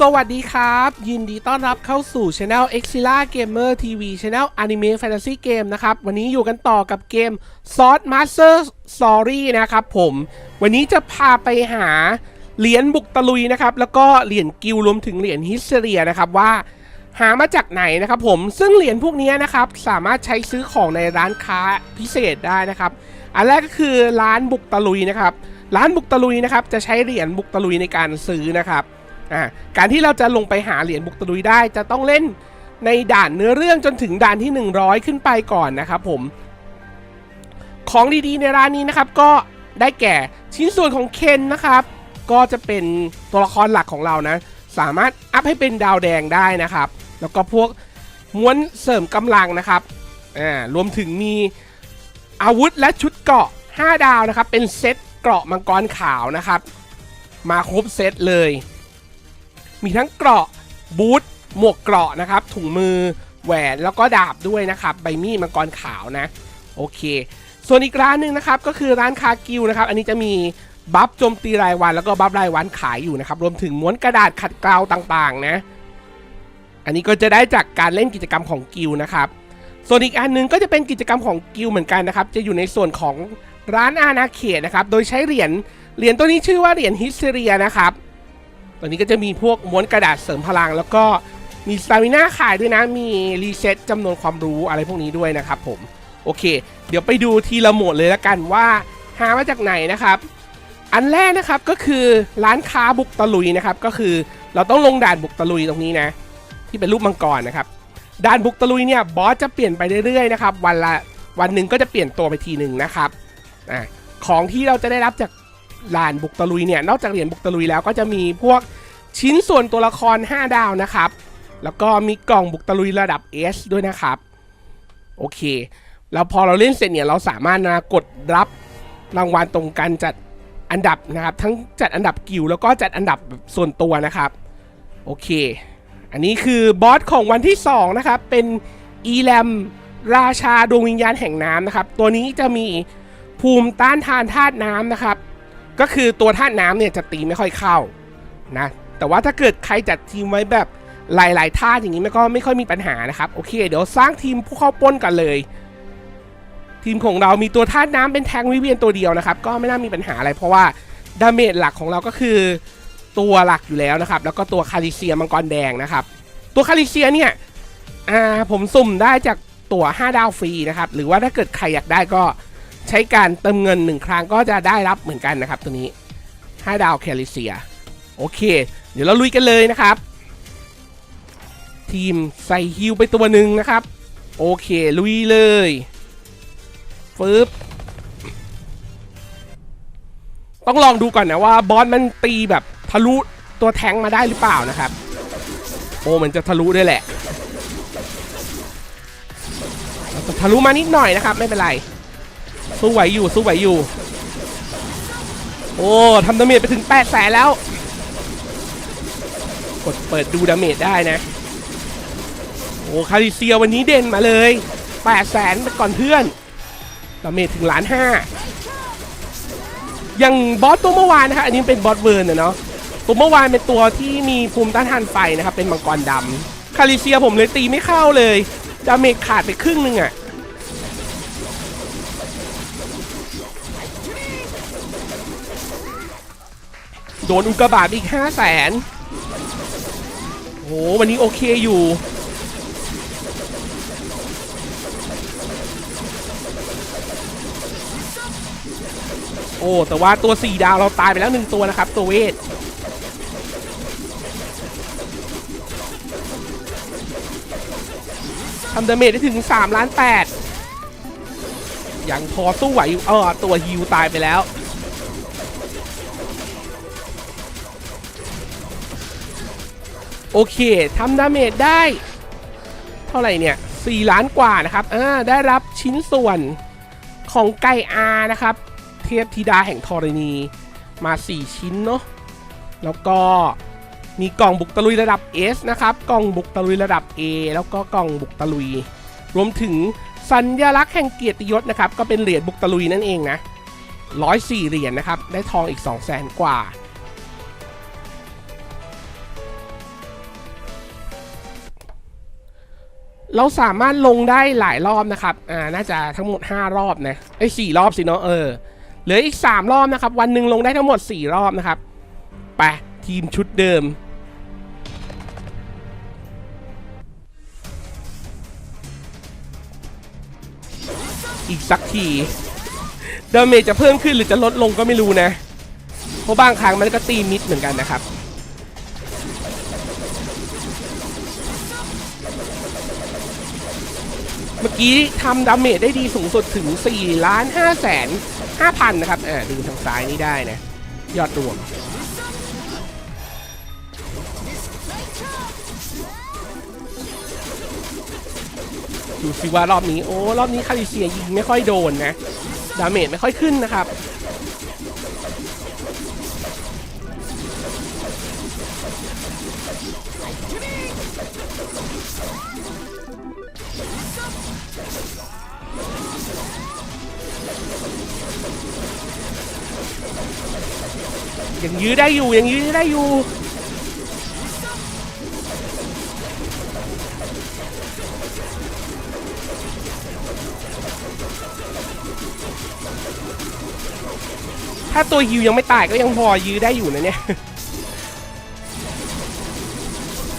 สวัสดีครับ ยินดีต้อนรับเข้าสู่ช anel e x i l a Gamer TV Channel Anime Fantasy Game นะครับ วันนี้อยู่กันต่อกับเกม Sword Master Story นะครับผม วันนี้จะพาไปหาเหรียญบุกตะลุยนะครับ แล้วก็เหรียญกิลรวมถึงเหรียญฮิสเทียนะครับว่าหามาจากไหนนะครับผมซึ่งเหรียญพวกนี้นะครับ สามารถใช้ซื้อของในร้านค้าพิเศษได้นะครับ อันแรกก็คือร้านบุกตะลุยนะครับ ร้านบุกตะลุยนะครับ จะใช้เหรียญบุกตะลุยในการซื้อนะครับ อ่าการที่เราจะลงไปหาเหรียญบุกตะลุยได้จะต้องเล่นในด่านเนื้อเรื่องจนถึงด่านที่ 100 ขึ้นไปก่อนนะครับผม ของดีๆในร้านนี้นะครับก็ได้แก่ชิ้นส่วนของเคนนะครับ ก็จะเป็นตัวละครหลักของเรานะ สามารถอัพให้เป็นดาวแดงได้นะครับ แล้วก็พวกม้วนเสริมกำลังนะครับอ่ารวมถึงมีอาวุธและชุดเกราะ 5 ดาวนะครับ เป็นเซตเกราะมังกรขาวนะครับ มาครบเซตเลย มีทั้งเกราะบูทหมวกเกราะนะครับ ถุงมือแหวนแล้วก็ดาบด้วยนะครับ ใบมีดมังกรขาวนะ โอเค ส่วนอีกร้านหนึ่งนะครับ ก็คือร้านคากิวนะครับ อันนี้จะมีบัฟโจมตีรายวันแล้วก็บัฟรายวันขายอยู่นะครับ รวมถึงม้วนกระดาษขัดเกลาต่างๆ นะ อันนี้ก็จะได้จากการเล่นกิจกรรมของกิวนะครับ ส่วนอีกอันหนึงก็จะเป็นกิจกรรมของกิวเหมือนกันนะครับ จะอยู่ในส่วนของร้านอาณาเขตนะครับ โดยใช้เหรียญ เหรียญตัวนี้ชื่อว่าเหรียญฮิสเทียนะครับ ตอนนี้ก็จะมีพวกม้วนกระดาษเสริมพลัง แล้วก็มีสตามิน่าขายด้วยนะ มีรีเซ็ตจำนวนความรู้อะไรพวกนี้ด้วยนะครับผม โอเค เดี๋ยวไปดูทีละหมวดเลยละกันว่าหามาจากไหนนะครับ อันแรกนะครับก็คือร้านค้าบุกตะลุยนะครับ ก็คือเราต้องลงด่านบุกตะลุยตรงนี้นะ ที่เป็นรูปมังกรนะครับ ด่านบุกตะลุยเนี่ยบอสจะเปลี่ยนไปเรื่อยๆนะครับวันละวันหนึ่งก็จะเปลี่ยนตัวไปทีหนึ่งนะครับอ่าของที่เราจะได้รับจาก ลานบุกตะลุยเนี่ยนอกจากเหรียญบุกตะลุยแล้วก็จะมีพวกชิ้นส่วนตัวละคร 5 ดาวนะครับ แล้วก็มีกล่องบุกตะลุยระดับ S ด้วยนะครับ โอเค แล้วพอเราเล่นเสร็จเนี่ยเราสามารถนะกดรับรางวัลตรงการจัดอันดับนะครับ ทั้งจัดอันดับกิวแล้วก็จัดอันดับแบบส่วนตัวนะครับ โอเค อันนี้คือบอสของวันที่ 2 นะครับ เป็นอีแลมราชาดวงวิญญาณแห่งน้ำนะครับ ตัวนี้จะมีภูมิต้านทานธาตุน้ำนะครับ ก็คือตัวธาน้ำเนี่ยจะตีไม่ค่อยเข้านะแต่ว่าถ้าเกิดใครจัดทีมไว้แบบหลายๆธาอย่างนี้มันก็ไม่ค่อยมีปัญหานะครับโอเค เดี๋ยวสร้างทีมผู้เข้าป้นกันเลย ทีมของเรามีตัวธาน้ำเป็นแทงวิเวียนตัวเดียวนะครับ ก็ไม่น่ามีปัญหาอะไร เพราะว่าดาเมจหลักของเราก็คือตัวหลักอยู่แล้วนะครับ แล้วก็ตัวคาริเซียมังกรแดงนะครับ ตัวคาริเซียเนี่ยอ่าผมสุ่มได้จากตัว5ดาวฟรีนะครับ หรือว่าถ้าเกิดใครอยากได้ก็ ใช้การเติมเงิน 1 ครั้งก็จะได้รับเหมือนกันนะครับ ตัวนี้ 5 ดาวแคาริเซีย โอเค เดี๋ยวเราลุยกันเลยนะครับ ทีมใส่ฮิวไปตัวหนึ่งนะครับ โอเค ลุยเลยฟึบต้องลองดูก่อนนะว่าบอสมันตีแบบทะลุตัวแทงมาได้หรือเปล่านะครับ โอ้มันจะทะลุได้แหละทะลุมานิดหน่อยนะครับ ไม่เป็นไร สู้ไหวอยู่สู้ไหวอยู่ โอ้ทำดาเมจไปถึง8แสนแล้ว กดเปิดดูดาเมจได้นะ โอ้คาริเซียวันนี้เด่นมาเลย8แสนไปก่อนเพื่อนดาเมจถึงล้านห้าอย่างบอสตัวเมื่อวานนะครับอันนี้เป็นบอสเวิร์นเนาะตัวเมื่อวานเป็นตัวที่มีภูมิต้านทานไฟนะครับเป็นมังกรดำคาริเซียผมเลยตีไม่เข้าเลยดาเมจขาดไปครึ่งหนึ่งอะโดนอุกกาบาตอีกห้าแสนโหวันนี้โอเคอยู่ โอ้ แต่ว่าตัว 4 ดาวเราตายไปแล้ว 1 ตัวนะครับ ตัวเวททำดาเมจได้ถึง 3 ล้าน8ยังพอสู้ไหวอยู่เออตัวฮิวตายไปแล้ว โอเคทำดาเมจได้ เท่าไหร่เนี่ย4ล้านกว่านะครับอ่าได้รับชิ้นส่วนของไก่อานะครับ เทพธิดาแห่งธรณีมา 4 ชิ้นเนาะแล้วก็มีกล่องบุกตะลุยระดับ S นะครับกล่องบุกตะลุยระดับ A แล้วก็กล่องบุกตะลุย รวมถึงสัญลักษณ์แห่งเกียรติยศนะครับ ก็เป็นเหรียญบุกตะลุยนั่นเองนะ104เหรียญนะครับ ได้ทองอีก 2 0 0แสนกว่า เราสามารถลงได้หลายรอบนะครับ อ่า น่าจะทั้งหมด 5 รอบนะไอ้ยสี่รอบสิเนาะ เออ เหลืออีก 3 รอบนะครับ วันหนึ่งลงได้ทั้งหมด 4 รอบนะครับ ไปทีมชุดเดิม อีกสักทีดาเมจจะเพิ่มขึ้นหรือจะลดลงก็ไม่รู้นะ เพราะบางครั้งมันก็ตีมิดเหมือนกันนะครับ เมื่อกี้ทำดาเมจได้ดีสูงสุดถึง4ล้าน5แสน5พันนะครับอ่าดูทางซ้ายนี่ได้นะ ยอดรวม ดูสิว่ารอบนี้ โอ้ รอบนี้คาริเซียยิงไม่ค่อยโดนนะ ดาเมจไม่ค่อยขึ้นนะครับ ยื้อได้อยู่ยังยื้อได้อยู่ถ้าตัวฮิวยังไม่ตายก็ยังพอยื้อได้อยู่นะเนี่ย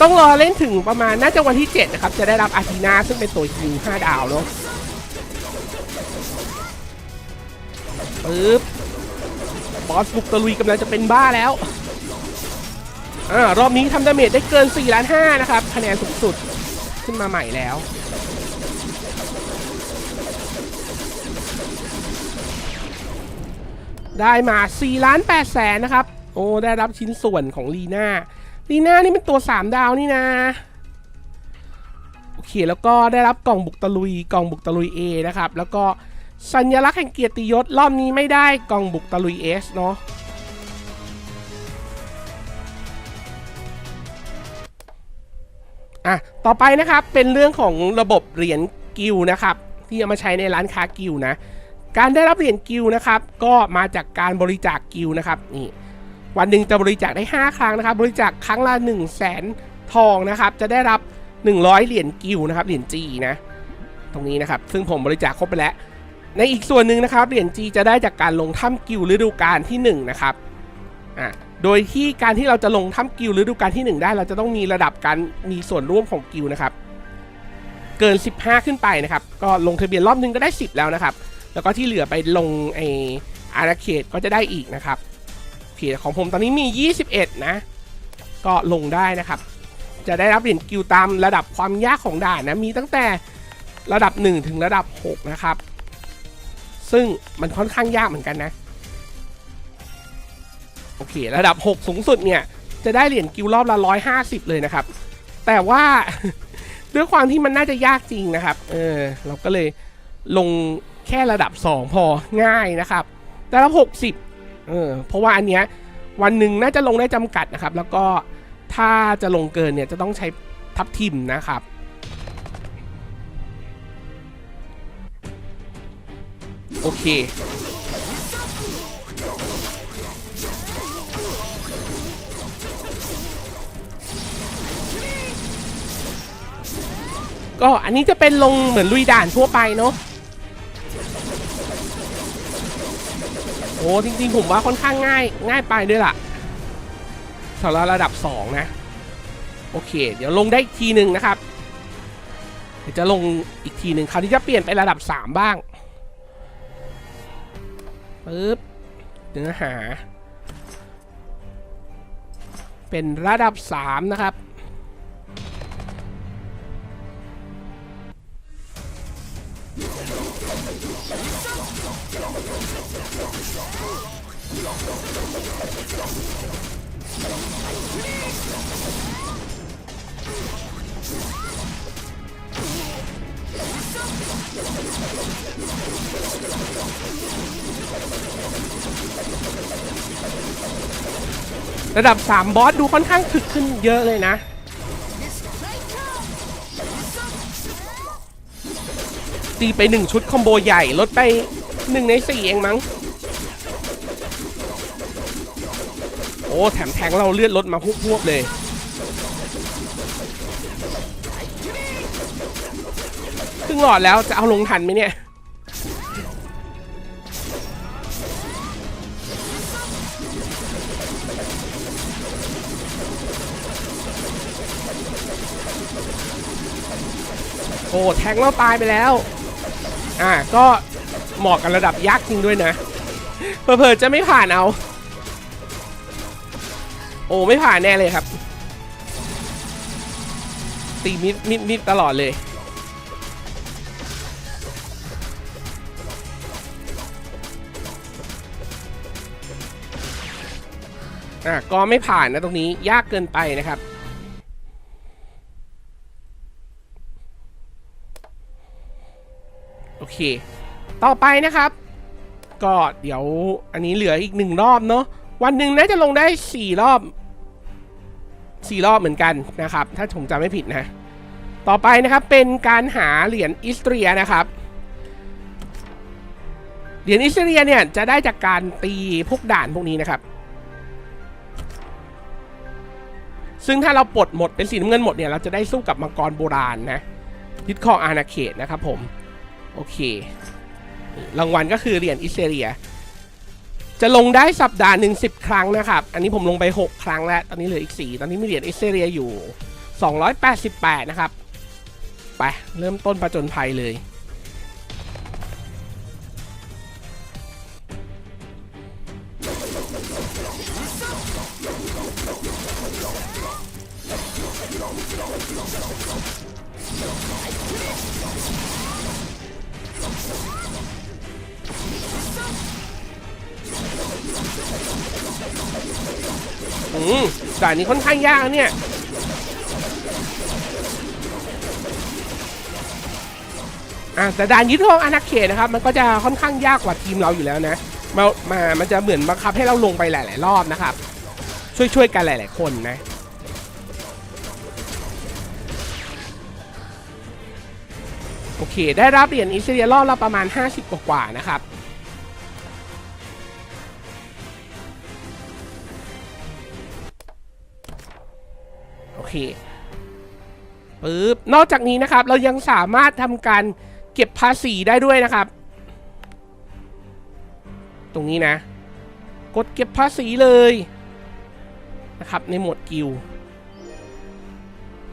ต้องรอเล่นถึงประมาณน่าจะวันที่ 7 นะครับ จะได้รับอาทีนาซึ่งเป็นตัวฮิว5ดาวเนาะปึ๊บ บอสบุกตะลุยกำลังจะเป็นบ้าแล้วอ่ารอบนี้ทำดาเมจได้เกิน4ล้าน5นะครับคะแนนสูงสุดขึ้นมาใหม่แล้วได้มา4ล้าน8แสนนะครับ โอ้ ได้รับชิ้นส่วนของลีน่า ลีน่านี่เป็นตัว 3 ดาวนี่นะ โอเค แล้วก็ได้รับกล่องบุกตะลุย กล่องบุกตะลุย A นะครับ แล้วก็ สัญลักษณ์แห่งเกียรติยศรอบนี้ไม่ได้กองบุกตะลุย S เนาะอะต่อไปนะครับเป็นเรื่องของระบบเหรียญกิลนะครับ ที่เอามาใช้ในร้านค้ากิลนะ การได้รับเหรียญกิลนะครับ ก็มาจากการบริจาคกิลนะครับนี่วันหนึ่งจะบริจาคได้ 5 ครั้งนะครับ บริจาคครั้งละ1 0 0 0 0แสนทองนะครับ จะได้รับ 100 เหรียญกิลนะครับเหรียญจีนะ ตรงนี้นะครับ ซึ่งผมบริจาคครบไปแล้ว ในอีกส่วนหนึ่งนะครับเหรียญจีจะได้จากการลงถ้ำกิลฤดูกาลที่1นะครับอะโดยที่การที่เราจะลงถ้ำกิลฤดูกาลที่ 1 ได้ เราจะต้องมีระดับการมีส่วนร่วมของกิลนะครับ เกิน 15 ขึ้นไปนะครับ ก็ลงทะเบียนรอบนึงก็ได้ 10 แล้วนะครับ แล้วก็ที่เหลือไปลงไออาราเขตก็จะได้อีกนะครับเขตของผมตอนนี้มี 21 นะ ก็ลงได้นะครับ จะได้รับเหรียญกิลตามระดับความยากของด่านนะมีตั้งแต่ระดับ 1 ถึงระดับ 6 นะครับ ซึ่งมันค่อนข้างยากเหมือนกันนะ โอเค ระดับ 6 สูงสุดเนี่ย จะได้เหรียญกิลรอบละ 150 เลยนะครับ แต่ว่าด้วยความที่มันน่าจะยากจริงนะครับ เออ เราก็เลยลงแค่ระดับ 2 พอง่ายนะครับระดับ60 เออ เพราะว่าอันเนี้ยวันหนึ่งน่าจะลงได้จำกัดนะครับ แล้วก็ถ้าจะลงเกินเนี่ยจะต้องใช้ทับทิมนะครับ อเค ก็อันนี้จะเป็นลงเหมือนลุยด่านทั่วไปเนาะโอ้จริงๆ ผมว่าค่อนข้างง่าย ง่ายไปด้วยล่ะสำหรับระดับ 2 นะ โอเค เดี๋ยวลงได้อีกทีหนึ่งนะครับ เดี๋ยวจะลงอีกทีหนึ่งคราวนี้จะเปลี่ยนไประดับ 3 บ้าง ปึ๊บเนื้อหา เป็นระดับ 3 นะครับ ระดับ 3 บอสดูค่อนข้างถึกขึ้นเยอะเลยนะ ตีไป 1 ชุดคอมโบใหญ่ ลดไป 1 ใน 4 เองมั้ง โอ้ แถมแทงเราเลือดลดมาพวบๆเลยครึ่งหลอดแล้วจะเอาลงทันไหมเนี่ย แทงเราตายไปแล้ว อ่าก็เหมาะกับระดับยักษ์จริงด้วยนะเผลอๆจะไม่ผ่านเอา โอ้ไม่ผ่านแน่เลยครับ ตีมิดมิดมิดตลอดเลยอะก็ไม่ผ่านนะตรงนี้ยากเกินไปนะครับ โอ เค ต่อไปนะครับ ก็เดี๋ยวอันนี้เหลืออีกหนึ่งรอบเนาะวันหนึ่งน่าจะลงได้สี่รอบสี่รอบเหมือนกันนะครับ ถ้าผมจำไม่ผิดนะ ต่อไปนะครับเป็นการหาเหรียญอิสเตรียนะครับเหรียญอิสเตรียเนี่ยจะได้จากการตีพวกด่านพวกนี้นะครับ ซึ่งถ้าเราปลดหมดเป็นสีน้ำเงินหมดเนี่ยเราจะได้สู้กับมังกรโบราณนะยึดครองอาณาเขตนะครับผม โอเค รางวัลก็คือเหรียญอิสเรีย จะลงได้สัปดาห์หนึ่งสิบครั้งนะครับ อันนี้ผมลงไป 6 ครั้งแล้ว ตอนนี้เหลืออีก 4 ตอนนี้มีเหรียญอิสเรียอยู่ 288 นะครับ ไป เริ่มต้นประจนภัยเลย ด่านนี้ค่อนข้างยากเนี่ยอะแต่ด่านยึดครองอาณาเขตนะครับ มันก็จะค่อนข้างยากกว่าทีมเราอยู่แล้วนะมามามันจะเหมือนบังคับให้เราลงไปหลาย ๆ รอบนะครับ ช่วยช่วยกันหลาย ๆ คนนะโอเค ได้รับเหรียญอิสเรียรอบละประมาณ 50 กว่าๆนะครับ เคปึ๊บนอกจากนี้นะครับ เรายังสามารถทำการเก็บภาษีได้ด้วยนะครับ ตรงนี้นะ กดเก็บภาษีเลยนะครับ ในหมวดกิล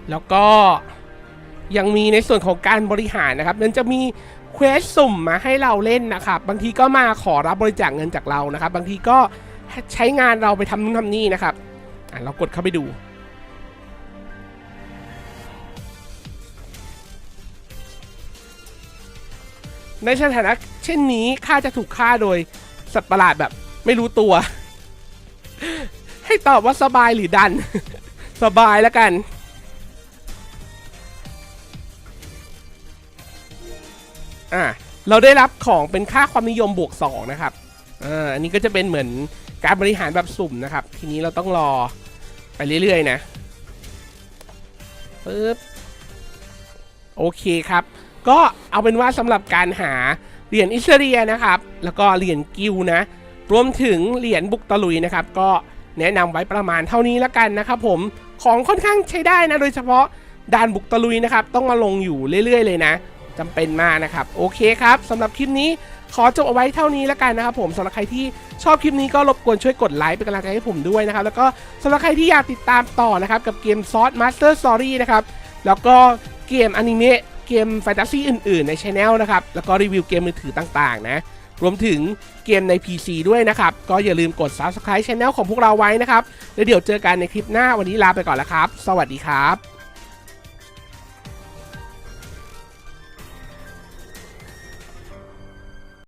แล้วก็ยังมีในส่วนของการบริหารนะครับมันจะมีเควสสุ่มมาให้เราเล่นนะครับ บางทีก็มาขอรับบริจาคเงินจากเรานะครับ บางทีก็ใช้งานเราไปทำนู่นทำนี่นะครับ อะเรากดเข้าไปดู ในสถานะเช่นนี้ข้าจะถูกฆ่าโดยสัตว์ประหลาดแบบ ไม่รู้ตัว ให้ตอบว่าสบายหรือดัน สบายแล้วกัน อะเราได้รับของเป็นค่าความนิยมบวก 2 นะครับอ่าอันนี้ก็จะเป็นเหมือนการบริหารแบบสุ่มนะครับ ทีนี้เราต้องรอไปเรื่อยๆนะปึ๊บโอเคครับ ก็เอาเป็นว่าสำหรับการหาเหรียญอิสเรียนะครับ แล้วก็เหรียญกิวนะ รวมถึงเหรียญบุกตะลุยนะครับ ก็แนะนำไว้ประมาณเท่านี้แล้วกันนะครับผม ของค่อนข้างใช้ได้นะ โดยเฉพาะด่านบุกตะลุยนะครับ ต้องมาลงอยู่เรื่อย ๆ เลยนะจำเป็นมากนะครับ โอเคครับสำหรับคลิปนี้ขอจบเอาไว้เท่านี้แล้วกันนะครับผมสำหรับใครที่ชอบคลิปนี้ก็รบกวนช่วยกดไลค์เป็นกำลังใจให้ผมด้วยนะครับ แล้วก็สำหรับใครที่อยากติดตามต่อนะครับ กับเกมซอสมาสเตอร์สตอรี่นะครับ แล้วก็เกมอนิเมะ เกมแฟนตาซีอื่น ๆ ในช anel นะครับ แล้วก็รีวิวเกมมือถือต่างๆ นะ รวมถึงเกมใน PC ด้วยนะครับ ก็อย่าลืมกด Subscribe Channel ของพวกเราไว้นะครับ แล้วเดี๋ยวเจอกันในคลิปหน้าวันนี้ลาไปก่อนแล้วครับ สวัสดีครับ